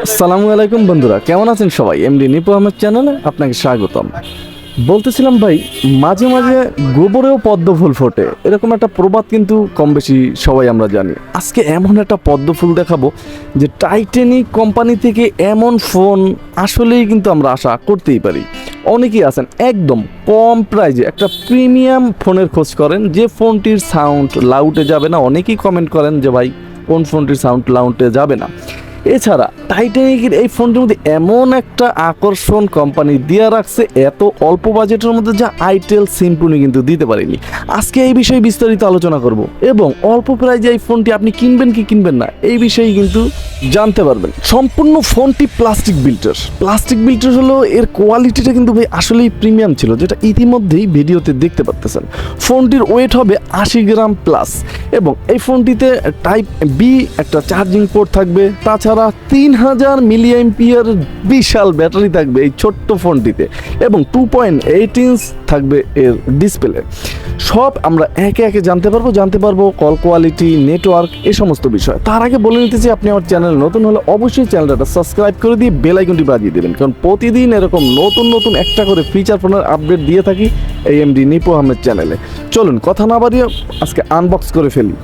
আসসালামু আলাইকুম বন্ধুরা, কেমন আছেন সবাই? এমডি নিপু আহমেদ চ্যানেলে আপনাকে স্বাগতম। বলতেছিলাম ভাই, মাঝে মাঝে গোবরেও পদ্ম ফুল ফোটে। এরকম একটা প্রবাদ কিন্তু কম বেশি সবাই আমরা জানি। আজকে এমন একটা পদ্ম ফুল দেখাবো যে টাইটেনিক কোম্পানি থেকে এমন ফোন আসলেই কিন্তু আমরা আশা করতেই পারি। অনেকেই আছেন একদম কম প্রাইজে একটা প্রিমিয়াম ফোনের খোঁজ করেন যে ফোনটির সাউন্ড লাউটে যাবে না। অনেকেই কমেন্ট করেন যে ভাই, কোন ফোনটির সাউন্ড লাউটে যাবে না। এছাড়া টাইটানিকের এই ফোনটির মধ্যে এমন একটা আকর্ষণ কোম্পানি দিয়ে রাখছে, এত অল্প বাজেটের মধ্যে যা আইটেল সিম্পনি কিন্তু দিতে পারেনি। আজকে এই বিষয়ে বিস্তারিত আলোচনা করব এবং অল্প প্রাইজে এই ফোনটি আপনি কিনবেন কি কিনবেন না, এই বিষয়ে কিন্তু জানতে পারবেন। সম্পূর্ণ ফোনটি প্লাস্টিক বিল্টার প্লাস্টিক বিল্টার হলো এর কোয়ালিটিটা কিন্তু ভাই আসলেই প্রিমিয়াম ছিল, যেটা ইতিমধ্যেই ভিডিওতে দেখতে পাচ্তেছেন ফোনটির ওয়েট হবে আশি গ্রাম প্লাস এবং এই ফোনটিতে টাইপ বি একটা চার্জিং পোর্ট থাকবে, তাছাড়া তিন হাজার মিলিয়াম্পিয়ার বিশাল ব্যাটারি থাকবে এই ছোট্ট ফোনটিতে এবং টু পয়েন্ট এইট ইঞ্চ থাকবে এর ডিসপ্লে সব আমরা একে একে জানতে পারব জানতে পারব কল কোয়ালিটি নেটওয়ার্ক এ সমস্ত বিষয়। তার আগে বলে নিতে চাই, আপনি আমার চ্যানেল নতুন হলে অবশ্যই চ্যানেলটা সাবস্ক্রাইব করে দিয়ে বেল আইকনটি বাজিয়ে দেবেন। কারণ প্রতিদিন এরকম নতুন নতুন একটা করে ফিচার ফোনের আপডেট দিয়ে থাকি এই এমডি নিপু আহমেদ চ্যানেলে চলুন, কথা না বাড়িয়ে আজকে আনবক্স করে ফেলি।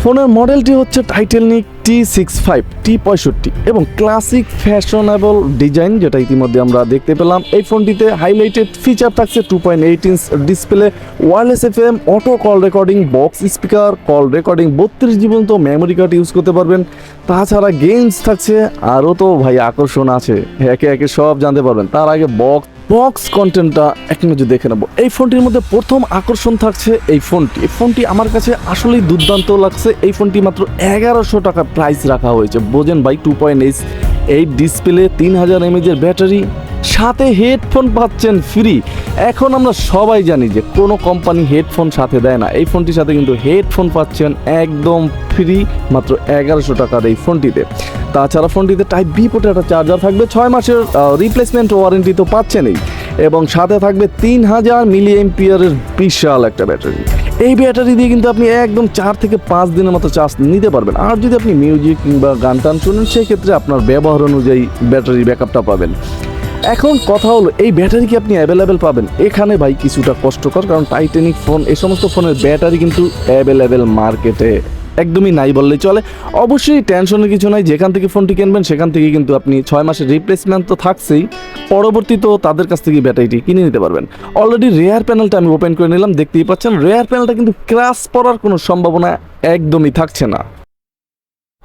ফোনের মডেলটি হচ্ছে টাইটেলনিক টি সিক্স ফাইভ টি পঁয়ষট্টি এবং ক্লাসিক ফ্যাশনেবল ডিজাইন যেটা ইতিমধ্যে আমরা দেখতে পেলাম। এই ফোনটিতে হাইলাইটেড ফিচার থাকছে two point eight inch display wireless F M auto call recording box speaker call recording বত্রিশ জীবন্ত মেমোরি কার্ড ইউজ করতে পারবেন। তাছাড়া গেমস থাকছে, আরও তো ভাই আকর্ষণ আছে। একে একে সব জানতে পারবেন। তার আগে বক্স বক্স কন্টেন্টটা এক নজর দেখে নেব। এই ফোনটির মধ্যে প্রথম আকর্ষণ থাকছে এই ফোনটি। এই ফোনটি আমার কাছে আসলেই দুর্দান্ত লাগছে। এই ফোনটি মাত্র এগারোশো টাকা প্রাইস রাখা হয়েছে। বোঝেন ভাই টু পয়েন্ট এইট ডিসপ্লে তিন হাজার এমএজের ব্যাটারি সাথে হেডফোন পাচ্ছেন ফ্রি। এখন আমরা সবাই জানি যে কোনো কোম্পানি হেডফোন সাথে দেয় না। এই ফোনটির সাথে কিন্তু হেডফোন পাচ্ছেন একদম ফ্রি মাত্র এগারোশো টাকার এই ফোনটিতে। তাছাড়া ফোনটিতে টাইপ বি পোর্টে একটা চার্জার থাকবে, ছয় মাসের রিপ্লেসমেন্ট ওয়ারেন্টি তো পাচ্ছেনই। এবং সাথে থাকবে তিন হাজার মিলি এমপিয়ারের বিশাল একটা ব্যাটারি এই ব্যাটারি দিয়ে কিন্তু আপনি একদম চার থেকে পাঁচ দিনের মতো চার্জ নিতে পারবেন। আর যদি আপনি মিউজিক কিংবা গান টান শুনেন, সেক্ষেত্রে আপনার ব্যবহার অনুযায়ী ব্যাটারি ব্যাকআপটা পাবেন। এখন কথা হলো, এই ব্যাটারি কি আপনি অ্যাভেলেবেল পাবেন? এখানে ভাই কিছুটা কষ্টকর, কারণ টাইটানিক ফোন এই সমস্ত ফোনের ব্যাটারি কিন্তু অ্যাভেলেবেল মার্কেটে একদমই নাই বললেই চলে। অবশ্যই টেনশনের কিছু নাই, যেখান থেকে ফোনটি কিনবেন, সেখান থেকে কিন্তু আপনি ছয় মাসের রিপ্লেসমেন্ট তো থাকছেই। পরবর্তী তো তাদের কাছ থেকে ব্যাটারিটি কিনে নিতে পারবেন। অলরেডি রেয়ার প্যানেলটা আমি ওপেন করে নিলাম, দেখতেই পাচ্ছেন রেয়ার প্যানেলটা কিন্তু ক্রাশ পড়ার কোনো সম্ভাবনা একদমই থাকছে না।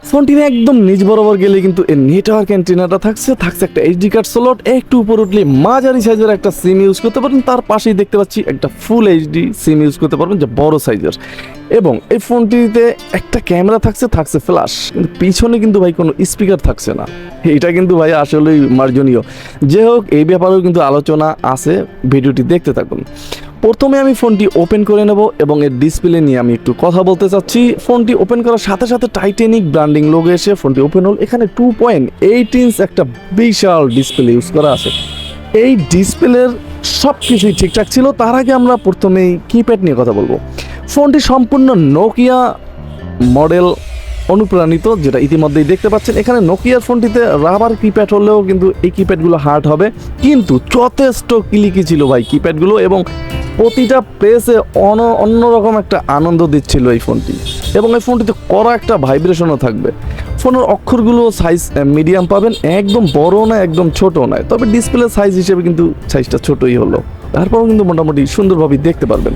ফোনটির একদম নিচ বরাবর গেলে কিন্তু এর নেটওয়ার্ক অ্যান্টিনাটা থাকছে থাকছে একটা এইচডি কার্ড স্লট একটু উপর উঠলে মাঝারি সাইজের একটা সিম ইউজ করতে পারেন তার পাশেই দেখতে পাচ্ছি একটা ফুল এইচডি সিম ইউজ করতে পারবেন, যে বড় সাইজের এবং এই ফোনটিতে একটা ক্যামেরা থাকছে থাকছে ফ্ল্যাশ কিন্তু পিছনে কিন্তু ভাই কোনো স্পিকার থাকছে না। এটা কিন্তু ভাই আসলেই মার্জনীয়। যে হোক, এই ব্যাপারেও কিন্তু আলোচনা আছে, ভিডিওটি দেখতে থাকুন। প্রথমে আমি ফোনটি ওপেন করে নেব এবং এর ডিসপ্লে নিয়ে আমি একটু কথা বলতে চাচ্ছি। ফোনটি ওপেন করার সাথে সাথে টাইটেনিক ব্র্যান্ডিং লোগো এসে ফোনটি ওপেন হল। এখানে টু পয়েন্ট এইট ইঞ্চ একটা বিশাল ডিসপ্লে ইউজ করা আছে। এই ডিসপ্লের সব কিছুই ঠিকঠাক ছিল। তার আগে আমরা প্রথমেই কিপ্যাড নিয়ে কথা বলব। ফোনটি সম্পূর্ণ নোকিয়া মডেল অনুপ্রাণিত, যেটা ইতিমধ্যেই দেখতে পাচ্ছেন। এখানে নোকিয়ার ফোনটিতে রাবার কিপ্যাড হলেও কিন্তু এই কিপ্যাডগুলো হার্ড হবে। কিন্তু যথেষ্ট ক্লিকি ছিল ভাই কিপ্যাডগুলো এবং প্রতিটা প্রেসে অন অন্যরকম একটা আনন্দ দিচ্ছিল এই ফোনটি। এবং এই ফোনটিতে কড়া একটা ভাইব্রেশনও থাকবে। ফোনের অক্ষরগুলো সাইজ মিডিয়াম পাবেন, একদম বড় না একদম ছোট নয়। তবে ডিসপ্লে সাইজ হিসেবে কিন্তু সাইজটা ছোটই হলো। তারপরেও কিন্তু মোটামুটি সুন্দরভাবে দেখতে পারবেন।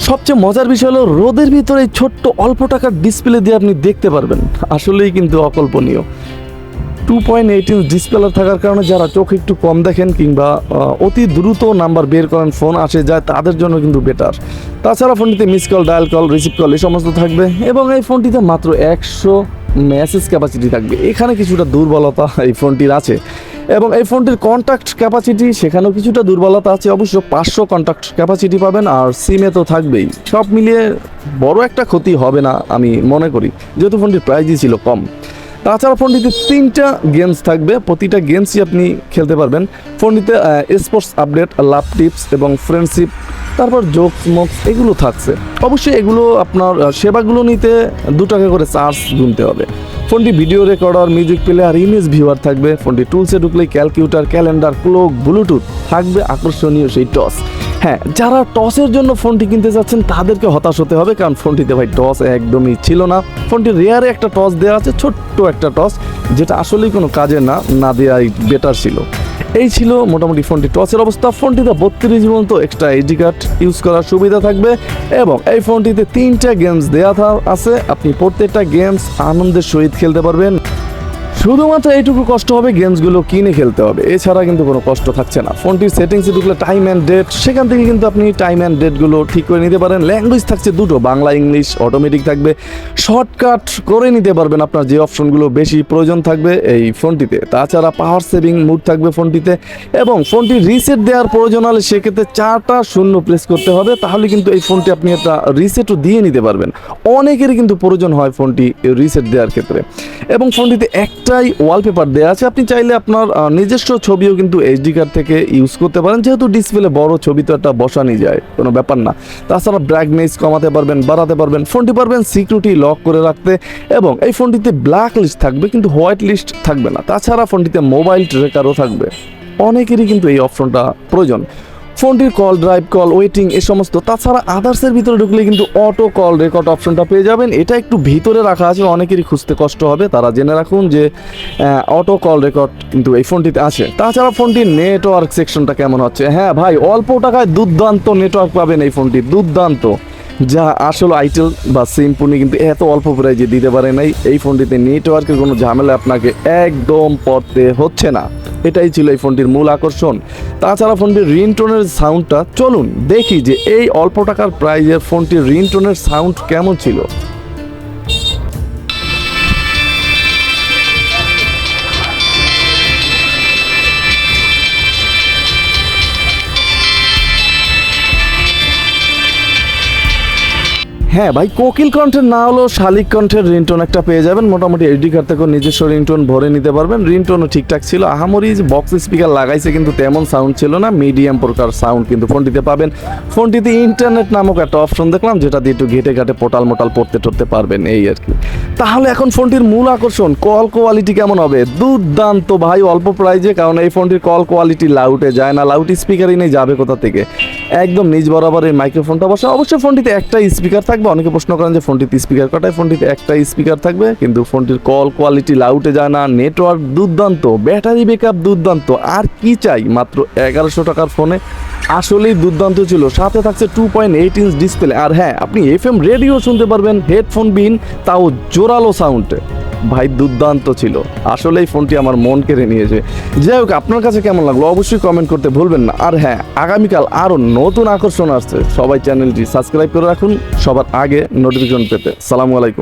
সবচেয়ে মজার বিষয় হলো, রোদের ভিতরে ছোট্ট অল্প টাকার ডিসপ্লে দিয়ে আপনি দেখতে পারবেন। আসলেই কিন্তু অকল্পনীয়। Two point eight inch display থাকার কারণে যারা চোখ একটু কম দেখেন কিংবা অতি দ্রুত নাম্বার বের করেন ফোন আসে যায়, তাদের জন্য কিন্তু বেটার তাছাড়া ফোনটিতে miss call dial call receive call এই সমস্ত থাকবে এবং এই ফোনটিতে মাত্র একশো মেসেজ ক্যাপাসিটি থাকবে। এখানে কিছুটা দুর্বলতা এই ফোনটির আছে এবং এই ফোনটির কন্ট্যাক্ট ক্যাপাসিটি সেখানেও কিছুটা দুর্বলতা আছে। অবশ্য পাঁচশো কন্ট্যাক্ট ক্যাপাসিটি পাবেন আর সিমে তো থাকবেই। সব মিলিয়ে বড় একটা ক্ষতি হবে না, আমি মনে করি। যেহেতু ফোনটির প্রাইসই ছিল কম। তাছাড়া ফোনটিতে তিনটা গেমস থাকবে। প্রতিটা গেমসই আপনি খেলতে পারবেন। ফোনটিতে স্পোর্টস আপডেট লাভ টিপস এবং ফ্রেন্ডশিপ তারপর জোকস মোকস এগুলো থাকছে। অবশ্যই এগুলো আপনার সেবাগুলো নিতে দু টাকা করে চার্জ গুনতে হবে। ফোনটি video recorder music player image viewer থাকবে। ফোনটি টুলসে ঢুকলে ক্যালকুলেটর ক্যালেন্ডার ক্লোক ব্লুটুথ থাকবে। আকর্ষণীয় সেই টস হ্যাঁ যারা টসের জন্য ফোনটি কিনতে যাচ্ছেন, তাদেরকে হতাশ হতে হবে, কারণ ফোনটিতে ভাই টস একদমই ছিল না। ফোনটি রেয়ারে একটা টস দেওয়া আছে, ছোট্ট একটা টস, যেটা আসলেই কোনো কাজে না না দেওয়াই বেটার ছিল। এই ছিল মোটামুটি ফোনটি টসের অবস্থা। ফোনটিতে বত্রিশ পর্যন্ত এক্সট্রা এইচডি কার্ড ইউজ করার সুবিধা থাকবে এবং এই ফোনটিতে তিনটা গেমস দেওয়া আছে। আপনি প্রত্যেকটা গেমস আনন্দের সহিত খেলতে পারবেন। শুধুমাত্র এইটুকু কষ্ট হবে গেমসগুলো কিনে খেলতে হবে। এছাড়া কিন্তু কোনো কষ্ট থাকছে না। ফোনটির সেটিংসে ঢুকলে টাইম অ্যান্ড ডেট সেখান থেকে কিন্তু আপনি টাইম অ্যান্ড ডেটগুলো ঠিক করে নিতে পারেন। ল্যাঙ্গুয়েজ থাকছে দুটো, বাংলা, ইংলিশ অটোমেটিক থাকবে। শর্টকাট করে নিতে পারবেন আপনার যে অপশনগুলো বেশি প্রয়োজন থাকবে এই ফোনটিতে। তাছাড়া পাওয়ার সেভিং মুড থাকবে ফোনটিতে এবং ফোনটি রিসেট দেওয়ার প্রয়োজন হলে সেক্ষেত্রে চারটা শূন্য প্রেস করতে হবে। তাহলে কিন্তু এই ফোনটি আপনি একটা রিসেটও দিয়ে নিতে পারবেন। অনেকেরই কিন্তু প্রয়োজন হয় ফোনটি রিসেট দেওয়ার ক্ষেত্রে। এবং ফোনটিতে একটাই ওয়ালপেপার দেওয়া আছে। আপনি চাইলে আপনার নিজস্ব ছবিও কিন্তু এইচডি কার্ড থেকে ইউজ করতে পারেন। যেহেতু ডিসপ্লে বড় ছবি তো একটা বসানি যায়, কোনো ব্যাপার না। তাছাড়া ব্রাইটনেস কমাতে পারবেন, বাড়াতে পারবেন। ফোনটি পারবেন সিকিউরিটি লক করে রাখতে এবং এই ফোনটিতে ব্ল্যাক লিস্ট থাকবে, কিন্তু হোয়াইট লিস্ট থাকবে না। তাছাড়া ফোনটিতে মোবাইল ট্রেকারও থাকবে। অনেকেরই কিন্তু এই অপশনটা প্রয়োজন। ফোনটির কল, ড্রাইভ কল, ওয়েটিং, এ সমস্ত। তাছাড়া আদার্সের ভিতরে ঢুকলে কিন্তু অটো কল রেকর্ড অপশনটা পেয়ে যাবেন। এটা একটু ভিতরে রাখা আছে, অনেকেরই খুঁজতে কষ্ট হবে। তারা জেনে রাখুন যে অটো কল রেকর্ড কিন্তু এই ফোনটিতে আছে। তাছাড়া ফোনটির নেটওয়ার্ক সেকশনটা কেমন হচ্ছে? হ্যাঁ ভাই, অল্প টাকায় দুর্দান্ত নেটওয়ার্ক পাবেন এই ফোনটি, দুর্দান্ত। যা আসলে আইটেল বা সিম সিম্পনি কিন্তু এত অল্প প্রাইজে দিতে পারে নাই। এই ফোনটিতে নেটওয়ার্কের কোনো ঝামেলা আপনাকে একদম পড়তে হচ্ছে না। এটাই ছিল এই ফোনটির মূল আকর্ষণ। তাছাড়া ফোনটির রিনটোনের সাউন্ডটা, চলুন দেখি যে এই অল্প টাকার প্রাইজের ফোনটির রিনটোনের সাউন্ড কেমন ছিল। হ্যাঁ ভাই, কোকিল কণ্ঠের না হলেও শালিক কণ্ঠের রিংটোন একটা পেয়ে যাবেন। মোটামুটি এইচডি কার্ড থেকেও নিজস্ব রিংটোন ভরে নিতে পারবেন। রিংটোনও ঠিকঠাক ছিল। আহামরি বক্স স্পিকার লাগাইছে কিন্তু তেমন সাউন্ড ছিল না। মিডিয়াম প্রকার সাউন্ড কিন্তু ফোনটিতে পাবেন। ফোনটিতে ইন্টারনেট নামক একটা অপশন দেখলাম, যেটা দিয়ে একটু ঘেটে ঘাটে পোটাল মোটাল পড়তে টরতে পারবেন, এই আর কি। তাহলে এখন ফোনটির মূল আকর্ষণ কল কোয়ালিটি কেমন হবে? দুর্দান্ত ভাই, অল্প প্রাইজে কারণ এই ফোনটির কল কোয়ালিটি লাউটে যায় না। লাউড স্পিকারই নেই, যাবে কোথা থেকে? একদম নিজ বরাবর এই মাইক্রোফোনটা বসে অবশ্যই ফোনটিতে একটা স্পিকার থাকবে। অনেকে প্রশ্ন করেন যে ফোনটিতে স্পিকার কটায় ফোনটিতে একটা স্পিকার থাকবে, কিন্তু ফোনটির কল কোয়ালিটি লাউটে যায় না নেটওয়ার্ক দুর্দান্ত ব্যাটারি ব্যাকআপ দুর্দান্ত, আর কি চাই? মাত্র এগারোশো টাকার ফোনে আসলেই দুর্দান্ত ছিল। সাথে থাকছে two point eight inch display আর হ্যাঁ আপনি এফ এম রেডিও শুনতে পারবেন হেডফোন বিন তাও জোরালো সাউন্ডে ভাই দুর্দান্ত ছিল। আসলে এই ফোনটি আমার মন কেড়ে নিয়েছে। যাই হোক, আপনার কাছে কেমন লাগল অবশ্যই কমেন্ট করতে ভুলবেন না। আর হ্যাঁ আগামীকাল আরও নতুন আকর্ষণ আসছে। সবাই চ্যানেলটি সাবস্ক্রাইব করে রাখুন। সবার আগে নোটিফিকেশন পেতে। সালামু আলাইকুম।